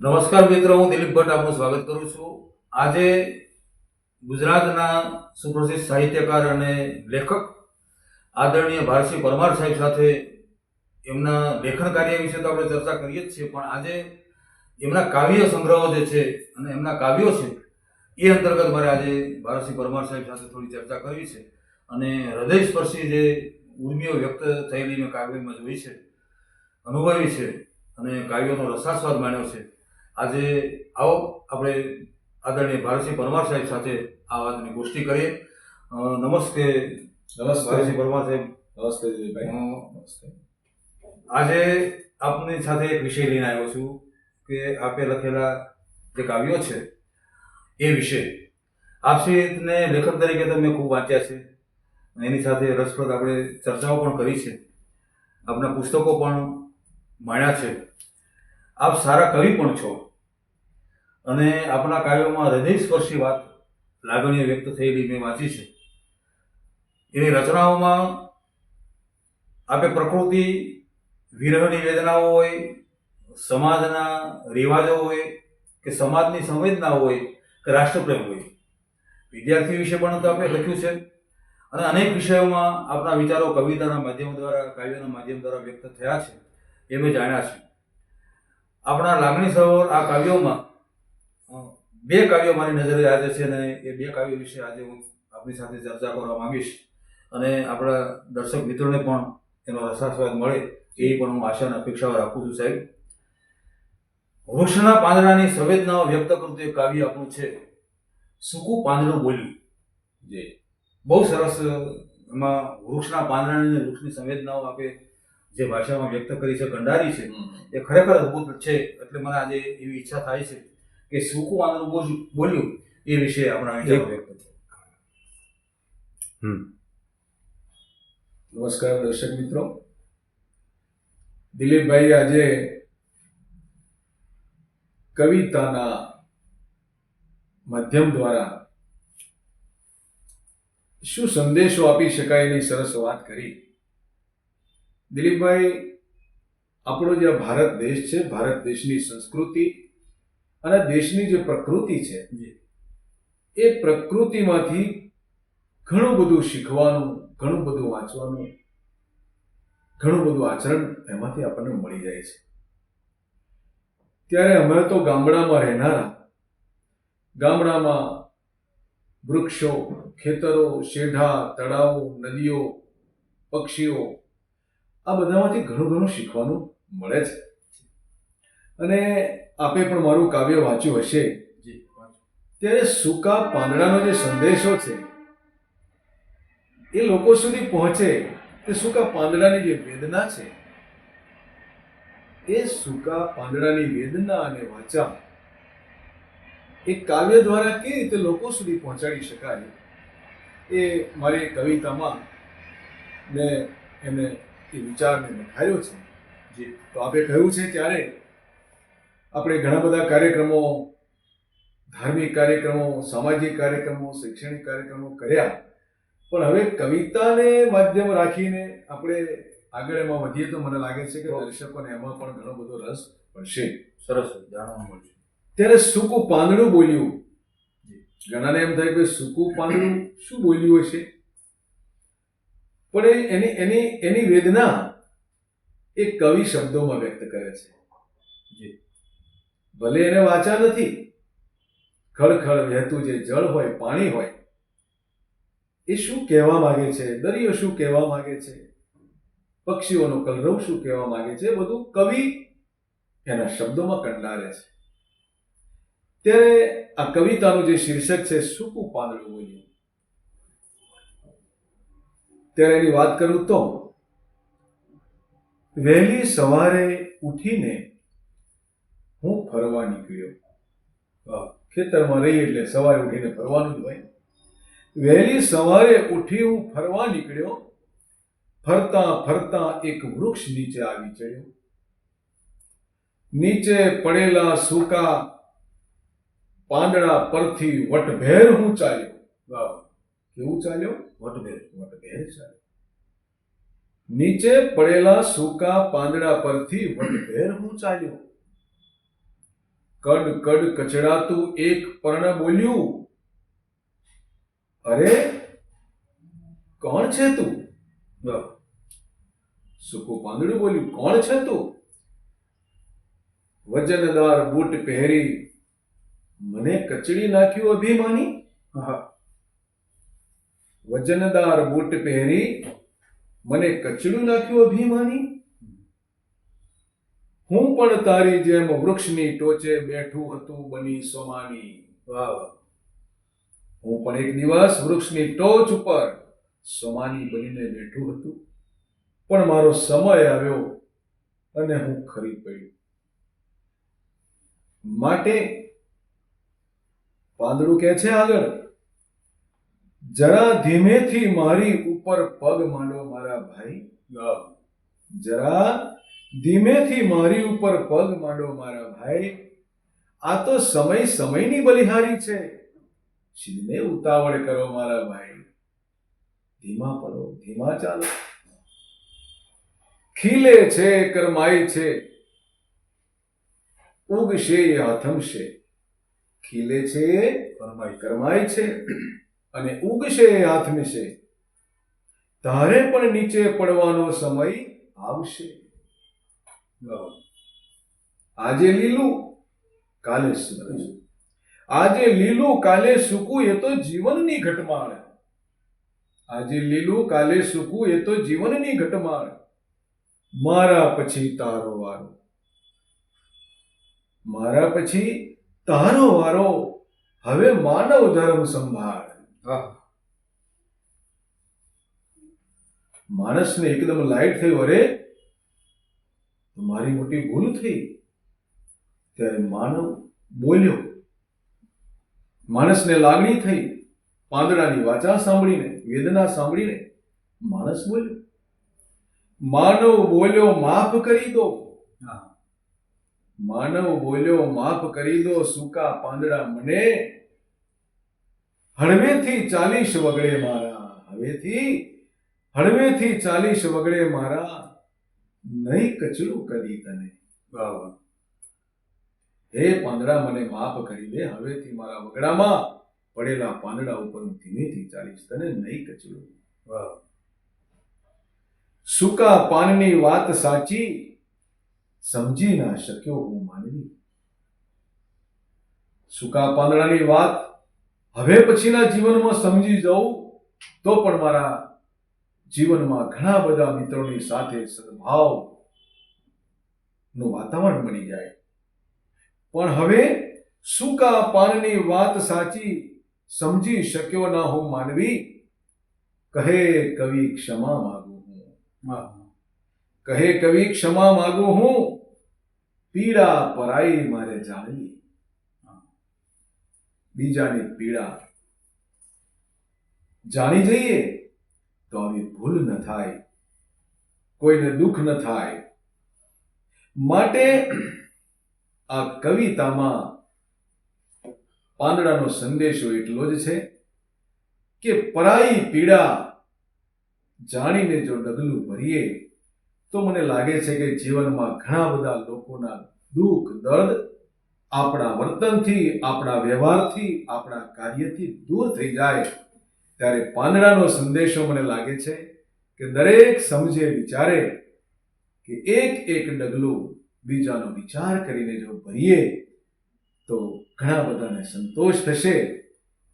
નમસ્કાર મિત્રો, હું દિલીપ ભટ્ટ આપનું સ્વાગત કરું છું. આજે ગુજરાતના સુપ્રસિદ્ધ સાહિત્યકાર અને લેખક આદરણીય ભારતસિંહ પરમાર સાહેબ સાથે એમના લેખન કાર્ય વિશે તો આપણે ચર્ચા કરીએ જ છીએ, પણ આજે એમના કાવ્ય સંગ્રહો જે છે અને એમના કાવ્યો છે, એ અંતર્ગત મારે આજે ભારતસિંહ પરમાર સાહેબ સાથે થોડી ચર્ચા કરવી છે. અને હૃદયસ્પર્શી જે ઉર્મિઓ વ્યક્ત થયેલી મેં કાવ્યમાં જોઈ છે, અનુભવી છે અને કાવ્યોનો રસાસ્વાદ માણ્યો છે. આજે આવો આપણે આદરણીય ભારતસિંહ પરમાર સાહેબ સાથે આ વાતની પુષ્ટિ કરીએ. નમસ્તે. નમસ્તે. ભારતસિંહ પરમાર સાહેબ. નમસ્તે ભાઈ નમસ્તે. આજે આપની સાથે એક વિષય લઈને આવ્યો છું કે આપે લખેલા જે કાવ્યો છે એ વિશે. આપશ્રીને લેખક તરીકે તો મેં ખૂબ વાંચ્યા છે. એની સાથે રસપ્રદ આપણે ચર્ચાઓ પણ કરી છે. આપના પુસ્તકો પણ માણ્યા છે. આપ સારા કવિ પણ છો. અને આપણા કાવ્યોમાં હૃદયસ્પર્શી વાત લાગણીઓ વ્યક્ત થયેલી મેં વાંચી છે. એની રચનાઓમાં આપે પ્રકૃતિ, વિરહની વેદનાઓ હોય, સમાજના રિવાજો હોય, કે સમાજની સંવેદના હોય, કે રાષ્ટ્રપ્રેમ હોય. વિદ્યાર્થી વિશે પણ તો આપણે લખ્યું છે. અને અનેક વિષયોમાં આપણા વિચારો કવિતાના માધ્યમ દ્વારા, કાવ્યના માધ્યમ દ્વારા વ્યક્ત થયા છે. એ મેં જાણ્યા છે. આપણા લાગણી સરોવર આ કાવ્યોમાં બે કાવ્યો મારી નજરે આજે છે અને એ બે કાવ્યો વિશે આજે હું આપની સાથે ચર્ચા કરવા માંગીશ. અને આપણા દર્શક મિત્રોને પણ એનો રસાસ્વાદ મળે એવી પણ હું આશા અને અપેક્ષાઓ રાખું છું સાહેબ. વૃક્ષના પાંદડાની સંવેદનાઓ વ્યક્ત કરતું એક કાવ્ય આપણું છે સૂકું પાંદડું બોલ્યું. જે બહુ સરસ એમાં વૃક્ષના પાંદડાની અને વૃક્ષની સંવેદનાઓ આપે જે ભાષામાં વ્યક્ત કરી છે કંડારી છે એ ખરેખર અદ્ભુત છે. એટલે મને આજે એવી ઈચ્છા થાય છે કે પાંદડું બોલ- બોલ્યું એ વિશે આપણા વિચારો વ્યક્ત. નમસ્કાર દર્શક મિત્રો. દિલીપભાઈ આજે કવિતાના માધ્યમ દ્વારા શું સંદેશો આપી શકાય એની સરસ વાત કરી. દિલીપભાઈ આપણો જે ભારત દેશ છે ભારત દેશની સંસ્કૃતિ અને દેશની જે પ્રકૃતિ છે જી. એ પ્રકૃતિમાંથી ઘણું બધું શીખવાનું ઘણું બધું વાંચવાનું ઘણું બધું આચરણ એમાંથી આપણને મળી જાય છે ત્યારે અમે તો ગામડામાં રહેનારા ગામડામાં વૃક્ષો ખેતરો શેઢા તળાવો નદીઓ પક્ષીઓ આ બધામાંથી ઘણું ઘણું શીખવાનું મળે છે અને આપે પણ મારું કાવ્ય વાંચ્યું હશે. ત્યારે સૂકા પાંદડાનો જે સંદેશો છે એ લોકો સુધી પહોંચે કે સૂકા પાંદડાની જે વેદના છે એ સૂકા પાંદડાની વેદના અને વાચા એ કાવ્ય દ્વારા કેવી રીતે લોકો સુધી પહોંચાડી શકાય એ મારી કવિતામાં મેં એને એ વિચારને નખાયો છે. જે. તો આપે કહ્યું છે ત્યારે આપણે ઘણા બધા કાર્યક્રમો ધાર્મિક કાર્યક્રમો સામાજિક કાર્યક્રમો શૈક્ષણિક કાર્યક્રમો કર્યા. પણ હવે કવિતાને માધ્યમ રાખીને આપણે આગળ એમાં વધીએ તો મને લાગે છે કે દર્શકોને એમાં પણ ઘણો બધો રસ પડશે. સરસ જાણવા મળશે ત્યારે સૂકું પાંદડું બોલ્યું. ઘણાને એમ થાય કે સૂકું પાંદડું શું બોલ્યું હશે પણ એની એની એની વેદના એ કવિ શબ્દોમાં વ્યક્ત કરે છે. ભલે એને વાચા નથી. ખળખળ વહેતું જે જળ હોય, પાણી હોય, એ શું કહેવા માંગે છે? દરિયો શું કહેવા માંગે છે? પક્ષીઓનો કલરવ શું કહેવા માંગે છે? બધું કવિ એના શબ્દોમાં કંડારે છે. ત્યારે આ કવિતાનું જે શીર્ષક છે, સૂકું પાંદડું બોલ્યું ત્યારે એની વાત કરું તો, વહેલી સવારે ઉઠીને હું ફરવા નીકળ્યો ખેતરમાં રહી એટલે સવારે ઉઠીને ફરવાનું જ હોય. વહેલી સવારે ઉઠી હું ફરવા નીકળ્યો. ફરતા ફરતા એક વૃક્ષ નીચે આવી ચડ્યો. નીચે પડેલા સૂકા પાંદડા પરથી વટભેર હું ચાલ્યો. વાહ કેવું ચાલ્યો? વટભેર વટભેર ચાલ્યો. નીચે પડેલા સૂકા પાંદડા પરથી વટભેર હું ચાલ્યો. કડ કડ કચડાતું એક પર્ણ બોલ્યું. અરે, કોણ છે તું? સૂકું પાંદડું બોલ્યું. કોણ છે તું? વજનદાર બૂટ પહેરી મને કચડી નાખ્યું અભિમાની? વજનદાર બૂટ પહેરી મને કચડું નાખ્યું અભિમાની? હું પણ તારી જેમ વૃક્ષની ટોચે બેઠું હતું બની સોમાની વાહ હું પણ એક દિવસ વૃક્ષની ટોચ ઉપર સોમાની બનીને બેઠું હતું. પણ મારો સમય આવ્યો અને હું ખરી પડ્યું માટે પાંદડું કે છે આગળ? જરા ધીમેથી મારી ઉપર પગ માંડો મારા ભાઈ. જરા ધીમેથી મારી ઉપર પગ માંડો મારા ભાઈ. આ તો સમય સમયની બલિહારી છે. શિવને ઉતાવળ કરો મારા ભાઈ. ધીમા પડો, ધીમા ચાલો. ખીલે છે, કરમાય છે. ઉગશે એ આથમશે ખીલે છે, કરમાય કરમાય છે. અને ઉગશે એ હાથમશે. તારે પણ નીચે પડવાનો સમય આવશે. આજે લીલું કાલે સૂકું આજે લીલું કાલે સૂકું એ તો જીવનની ઘટમાળ. આજે લીલું કાલે સૂકું એ તો જીવનની ઘટમાળ. મારા પછી તારો વારો. મારા પછી તારો વારો. હવે માનવ ધર્મ સંભાળ. માણસને એકદમ લાઈટ થયું અરે મારી મોટી ભૂલ થઈ. ત્યારે માનવ બોલ્યો. માણસને લાગણી થઈ. પાંદડાની વાચા સાંભળીને વેદના સાંભળીને માણસ બોલ્યો. માનવ બોલ્યો માફ કરી દો. હા. માનવ બોલ્યો માફ કરી દો સૂકા પાંદડા મને હળવેથી ચાલીસ વગડે મારા. હવેથી હળવેથી ચાલીસ વગડે મારા નહીં કચરું કરી તને વાહ હે પાંદડા, મને માફ કરી દે. હવેથી મારા વગડામાં પડેલા પાંદડા ઉપર હું ધીમેથી ચાલીશ. તને નહીં કચરું વાહ સૂકા પાનની વાત સાચી, સમજી ના શક્યો હું માનવી. સૂકા પાંદડાની વાત હવે પછીના જીવનમાં સમજી જાઉં, તો પણ મારા જીવનમાં ઘણા બધા મિત્રોની સાથે સદભાવનું વાતાવરણ બની જાય. પણ હવે સૂકા પાનની વાત સાચી સમજી શક્યો ના હું માનવી. કહે કવિ ક્ષમા માગું હું. કહે કવિ ક્ષમા માગું હું. પીડા પરાઈ મારે જાણવી. બીજાની પીડા જાણી જઈએ. તો આવી ભૂલ ન થાય. કોઈને દુઃખ ન થાય. માટે આ કવિતામાં પાંદડાનો સંદેશો એટલો જ છે કે પરાઈ પીડા જાણીને જો ડગલું ભરીએ, તો મને લાગે છે કે જીવનમાં ઘણા બધા લોકોના દુઃખ, દર્દ આપણા વર્તનથી, આપણા વ્યવહારથી, આપણા કાર્યથી દૂર થઈ જાય. ત્યારે પાંદડાનો સંદેશો મને લાગે છે કે દરેક સમજે વિચારે કે એક એક ડગલું બીજાનો વિચાર કરીને જો ભરીએ તો ઘણા બધાને સંતોષ થશે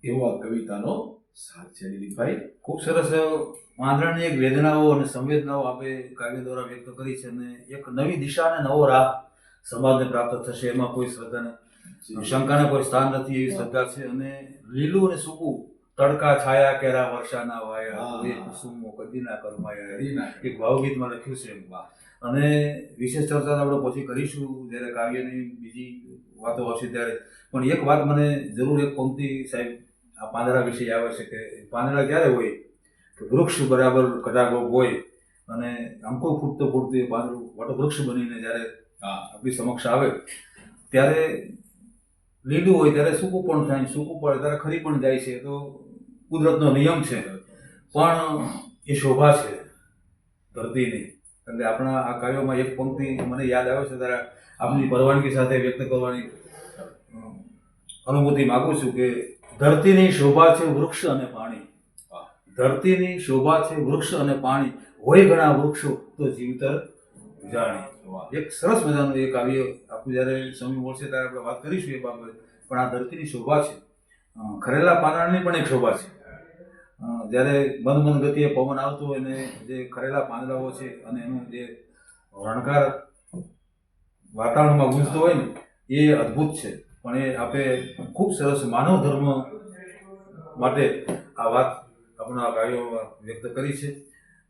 એવો આ કવિતાનો સાર છે દિલીપભાઈ. ખૂબ સરસ વાંદરાની એક વેદનાઓ અને સંવેદનાઓ આપે કાવ્ય દ્વારા વ્યક્ત કરી છે અને એક નવી દિશા અને નવો રાહ સમાજને પ્રાપ્ત થશે. એમાં કોઈ શ્રદ્ધાને શંકાને કોઈ સ્થાન નથી એવી શ્રદ્ધા છે અને લીલું અને સૂકું તડકા છાયા કેરા વર્ષાના વાયા. એ કુસુમો કદીના કરમાયા એક ભાવગીતમાં લખ્યું છે એમ. અને વિશેષ ચર્ચા આપણે પછી કરીશું જ્યારે કાવ્યની બીજી વાતો આવશે ત્યારે પણ એક વાત મને જરૂર એક પંક્તિ સાહેબ આ પાંદડા વિશે આવે છે કે પાંદડા ક્યારે હોય કે વૃક્ષ બરાબર કટાગો હોય અને અંકુર ફૂટતો ફૂટતું એ પાંદડું વટવૃક્ષ બનીને જ્યારે આપણી સમક્ષ આવે ત્યારે લીલું હોય ત્યારે સૂકું પણ થાય સૂકું પડે ત્યારે ખરી પણ જાય છે. તો કુદરતનો નિયમ છે. પણ એ શોભા છે ધરતીની. એટલે આપણા આ કાવ્યોમાં એક પંક્તિ મને યાદ આવે છે. ત્યારે આપની પરવાનગી સાથે વ્યક્ત કરવાની અનુભૂતિ માગું છું કે ધરતીની શોભા છે વૃક્ષ અને પાણી. ધરતીની શોભા છે વૃક્ષ અને પાણી. હોય ઘણા વૃક્ષો તો જીવતર જાણી વાહ. એક સરસ મજાનું એ કાવ્ય આપણું જ્યારે સમય મળશે ત્યારે આપણે વાત કરીશું એ બાબતે. પણ આ ધરતીની શોભા છે. ખરેલા પાંદડાની પણ એક શોભા છે. જ્યારે મંદ મંદ ગતિએ પવન આવતો હોય ને જે ખરેલા પાંદડાઓ છે અને એનું જે રણકાર વાતાવરણમાં ગુંજતો હોય ને, એ અદ્ભુત છે. પણ એ આપે ખૂબ સરસ માનવ ધર્મ માટે આ વાત આપણા કાર્યોમાં વ્યક્ત કરી છે.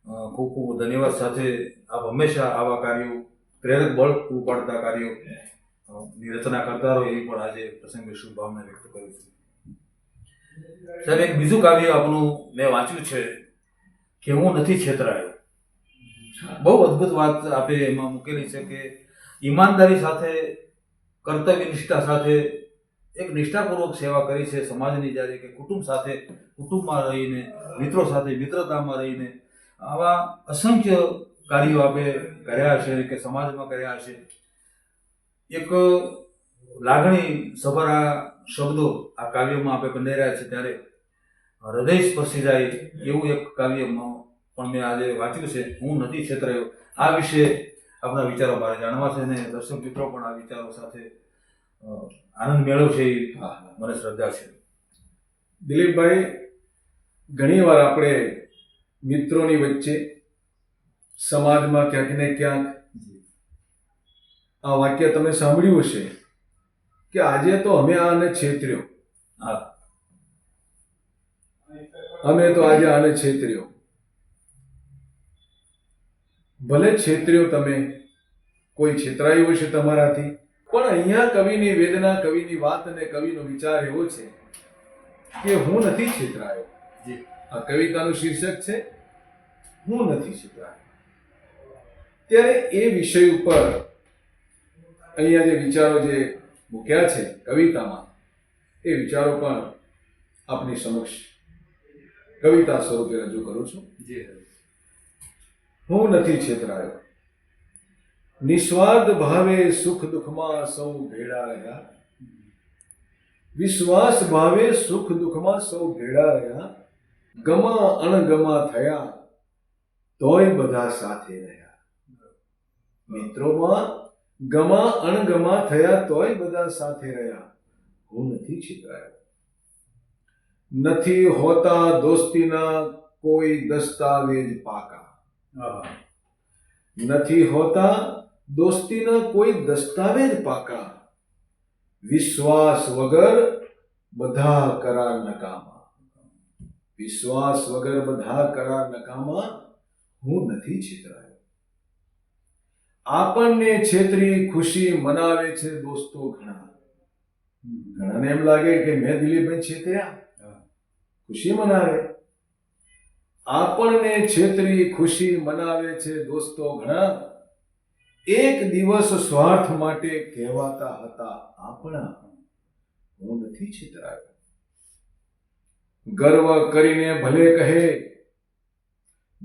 ખૂબ ખૂબ ધન્યવાદ સાથે આપ હંમેશા આવા કાર્યો, પ્રેરક બળ પૂરું પાડતા કાર્યો ની રચના કરતા રહો એવી પણ આજે પ્રસંગે શુભભાવના વ્યક્ત કરું છું. સાહેબ, એક બીજું કાવ્ય આપનું મેં વાંચ્યું છે કે હું નથી છેતરાયો. બહુ અદ્ભુત વાત આપે એમાં મૂકેલી છે કે ઈમાનદારી સાથે, કર્તવ્ય નિષ્ઠા સાથે, એક નિષ્ઠાપૂર્વક સેવા કરી છે સમાજની જ્યારે કે કુટુંબ સાથે, કુટુંબમાં રહીને, મિત્રો સાથે, મિત્રતામાં રહીને આવા અસંખ્ય કાર્યો આપે કર્યા છે કે સમાજમાં કર્યા છે. એક લાગણી સભર આ શબ્દો આ કાવ્યમાં આપણે કંડાર્યા છે ત્યારે હૃદય સ્પર્શી જાય એવું એક કાવ્યમાં પણ મેં આજે વાંચ્યું છે. હું નથી છેતરાયો. આ વિશે આપણા વિચારો મારે જાણવા છે અને દર્શક મિત્રો પણ આ વિચારો સાથે આનંદ મેળવશે હા. મને શ્રદ્ધા છે. દિલીપભાઈ ઘણીવાર આપણે મિત્રોની વચ્ચે સમાજમાં ક્યાંક ને ક્યાંક આ વાક્ય તમે સાંભળ્યું હશે કે આજે તો અમે આને છેતર્યો. અમે તો આજે આને છેતર્યો. ભલે છેતર્યો તમે કોઈ છેતરાયું હશે તમારાથી પણ અહીંયા કવિની વેદના કવિની વાત અને કવિનો વિચાર એવો છે કે હું નથી છેતરાયો. આ કવિતાનું શીર્ષક છે હું નથી છેતરાયો ત્યારે એ વિષય ઉપર અહીંયા જે વિચારો જે મૂક્યા છે કવિતામાં એ વિચારો પણ આપની સમક્ષ કવિતા સ્વરૂપે રજૂ કરું છું. જે. હું નથી છેતરાયો. નિસ્વાર્થ ભાવે સુખ દુઃખમાં સૌ ભેળા રહ્યા વિશ્વાસ ભાવે સુખ દુઃખમાં સૌ ભેળા રહ્યા ગમા અણગમા થયા. તોય બધા સાથે રહ્યા. મિત્રોમાં ગમા અણગમા થયા તોય બધા સાથે રહ્યા. હું નથી છીતરાયો નથી હોતા દોસ્તીના કોઈ દસ્તાવેજ પાકા. નથી હોતા દોસ્તીના કોઈ દસ્તાવેજ પાકા. વિશ્વાસ વગર બધા કરાર નકામા. વિશ્વાસ વગર બધા કરાર નકામા હું નથી છેતરાયો. આપણને છેતરી ખુશી મનાવે છે દોસ્તો ઘણા. ઘણાને એમ લાગે કે મેં દિલીપભાઈ છેતર્યા. ખુશી મનાવે. આપણને છેતરી ખુશી મનાવે છે દોસ્તો ઘણા. એક દિવસ સ્વાર્થ માટે કહેવાતા હતા આપણા. હું નથી છેતરાયો. ગર્વ કરીને ભલે કહે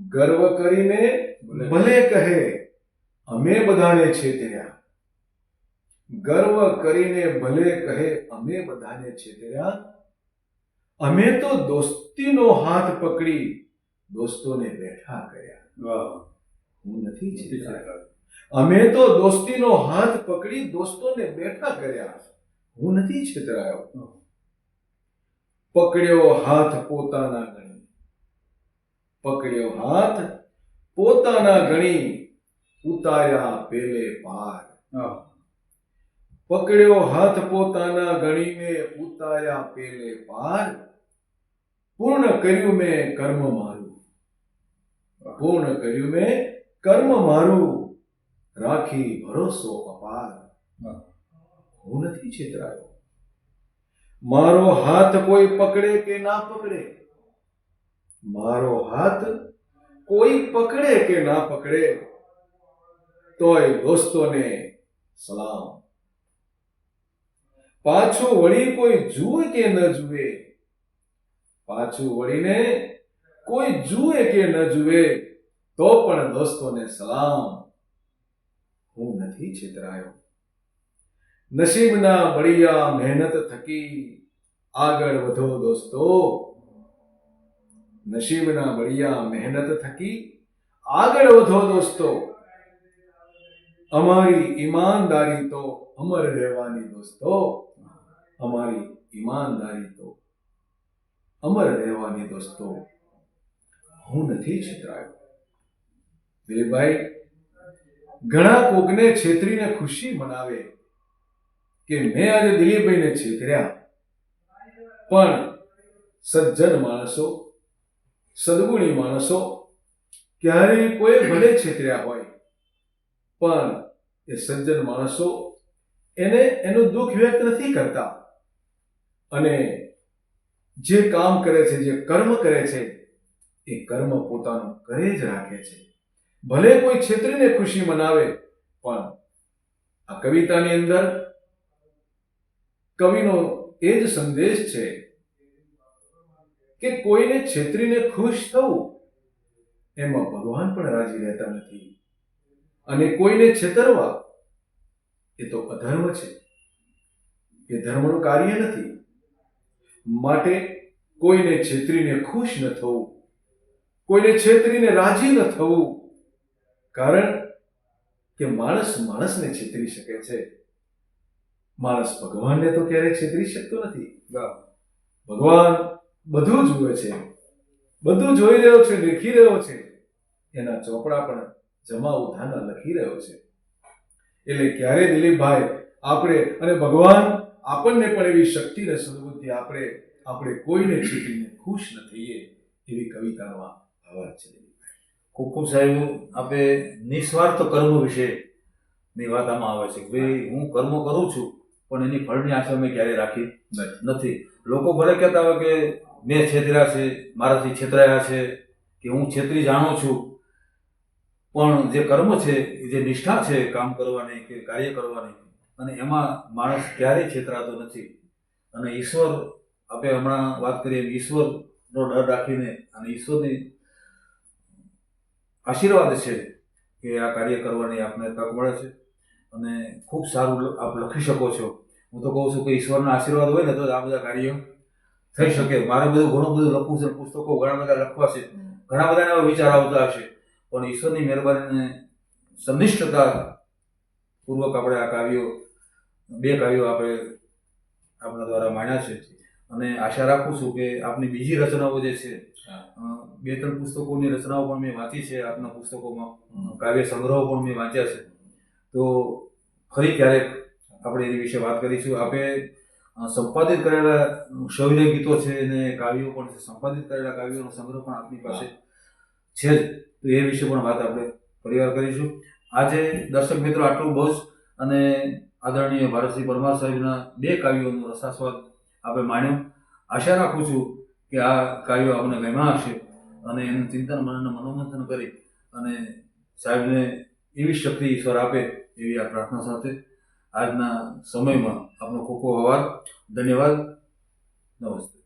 ગર્વ કરીને ભલે કહે. અમે બધાને છેતર્યા ગર્વ કરીને ભલે કહે અમે બધાને છેતર્યા અમે તો દોસ્તીનો હાથ પકડી દોસ્તોને બેઠા કર્યા. વાહ. હું નથી છેતરાયો અમે તો દોસ્તીનો હાથ પકડી દોસ્તોને બેઠા કર્યા. હું નથી છેતરાયો. પકડ્યો હાથ પોતાના પકડ્યો હાથ પોતાના ગણી ઉતાર્યા પેલે પાર. પકડ્યો હાથ પોતાના ગણીને ઉતાર્યા પેલે પાર. પૂર્ણ કર્યું મેં કર્મ મારું. પૂર્ણ કર્યું મેં કર્મ મારું. રાખી ભરોસો અપાર. હું નથી છેતરાયો. મારો હાથ કોઈ પકડે કે ના પકડે? મારો હાથ કોઈ પકડે કે ના પકડે, તોય દોસ્તોને સલામ. પાછું વળી કોઈ જુએ કે ન જુએ? પાછું વળીને કોઈ જુએ કે ન જુએ, તો પણ દોસ્તોને સલામ. હું નથી છેતરાયો. નસીબના બળિયા મહેનત થકી આગળ વધો દોસ્તો. નસીબના બળિયા મહેનત થકી આગળ વધો દોસ્તો અમારી ઈમાનદારી તો અમર રહેવાની દોસ્તો અમારી ઈમાનદારી તો અમર રહેવાની દોસ્તો હું નથી છેતરાયો. દિલીપભાઈ, ઘણા કોકને છેતરીને ખુશી મનાવે કે મેં આજે દિલીપભાઈને છેતર્યા. પણ સજ્જન માણસો સદગુણી માણસો ક્યારેય કોઈ ભલે છેતર્યા હોય, પણ એ સજ્જન માણસો એને એનું દુઃખ વ્યક્ત નથી કરતા. અને જે કામ કરે છે, જે કર્મ કરે છે, એ કર્મ પોતાનું કરે જ રાખે છે. ભલે કોઈ છેતરીને ખુશી મનાવે, પણ આ કવિતાની અંદર કવિનો એ જ સંદેશ છે કે કોઈને છેતરીને ખુશ થવું એમાં ભગવાન પણ રાજી રહેતા નથી. અને કોઈને છેતરવા એ તો અધર્મ છે. એ ધર્મનું કાર્ય નથી. માટે કોઈને છેતરીને ખુશ ન થવું કોઈને છેતરીને રાજી ન થવું કારણ કે માણસ માણસને છેતરી શકે છે. માણસ ભગવાનને તો ક્યારેય છેતરી શકતો નથી. ભગવાન બધું જુએ છે. બધું જોઈ રહ્યો છે લેખી રહ્યો છે. એના ચોપડા પણ જમા ઉધાના લખી રહ્યો છે. એટલે ક્યારે દિલીપભાઈ આપણે અને ભગવાન આપણને પણ એવી શક્તિ અને સદબુદ્ધિ આપણે આપણે કોઈને છેતરીને ખુશ ન થઈએ એવી કવિતામાં ભાવાર્થ છે ખૂબ સાહેબ આપણે નિસ્વાર્થ કર્મ વિશે ની વાત આમાં આવે છે કે ભાઈ હું કર્મ કરું છું પણ એની ફળની આશા મેં ક્યારેય રાખી નથી. લોકો ભલે કહેતા હોય કે મેં છેતર્યા છે, મારાથી છેતરાયા છે, કે હું છેતરી જાણું છું. પણ જે કર્મ છે જે નિષ્ઠા છે કામ કરવાની કે કાર્ય કરવાની, અને એમાં માણસ ક્યારેય છેતરાતો નથી. અને ઈશ્વર, આપણે હમણાં વાત કરીએ ઈશ્વરનો ડર રાખીને, અને ઈશ્વરની આશીર્વાદ છે કે આ કાર્ય કરવાની આપને તક મળે છે. અને ખૂબ સારું આપ લખી શકો છો. હું તો કહું છું કે ઈશ્વરના આશીર્વાદ હોય ને તો આ બધા કાર્યો થઈ શકે. મારે બધું ઘણું બધું લખવું છે પુસ્તકો ઘણા બધા લખવા છે. ઘણા બધાને એવા વિચાર આવતા હશે. પણ ઈશ્વરની મહેરબાનીને સંનિષ્ઠતા પૂર્વક આપણે આ કાવ્યો બે કાવ્યો આપણે આપણા દ્વારા માણ્યા છે. અને આશા રાખું છું કે આપની બીજી રચનાઓ જે છે બે ત્રણ પુસ્તકોની રચનાઓ પણ મેં વાંચી છે. આપના પુસ્તકોમાં કાવ્ય સંગ્રહો પણ મેં વાંચ્યા છે. તો ફરી ક્યારેક આપણે એની વિશે વાત કરીશું. આપે સંપાદિત કરેલા શૌર્ય ગીતો છે અને કાવ્યો પણ છે. સંપાદિત કરેલા કાવ્યોનો સંગ્રહ પણ આપની પાસે છે જ. તો એ વિશે પણ વાત આપણે પરિવાર કરીશું. આજે દર્શક મિત્રો આટલું બહુ અને આદરણીય ભારતસિંહ પરમાર સાહેબના બે કાવ્યોનો રસાસ્વાદ આપણે માણ્યો. આશા રાખું છું કે આ કાવ્યો આપણે ગમ્યા હશે અને એનું ચિંતન મનને મનોમંથન કરી અને સાહેબને એવી શક્તિ ઈશ્વર આપે એવી આ પ્રાર્થના સાથે આજના સમયમાં આપનો ખૂબ ખૂબ આભાર. ધન્યવાદ. નમસ્તે.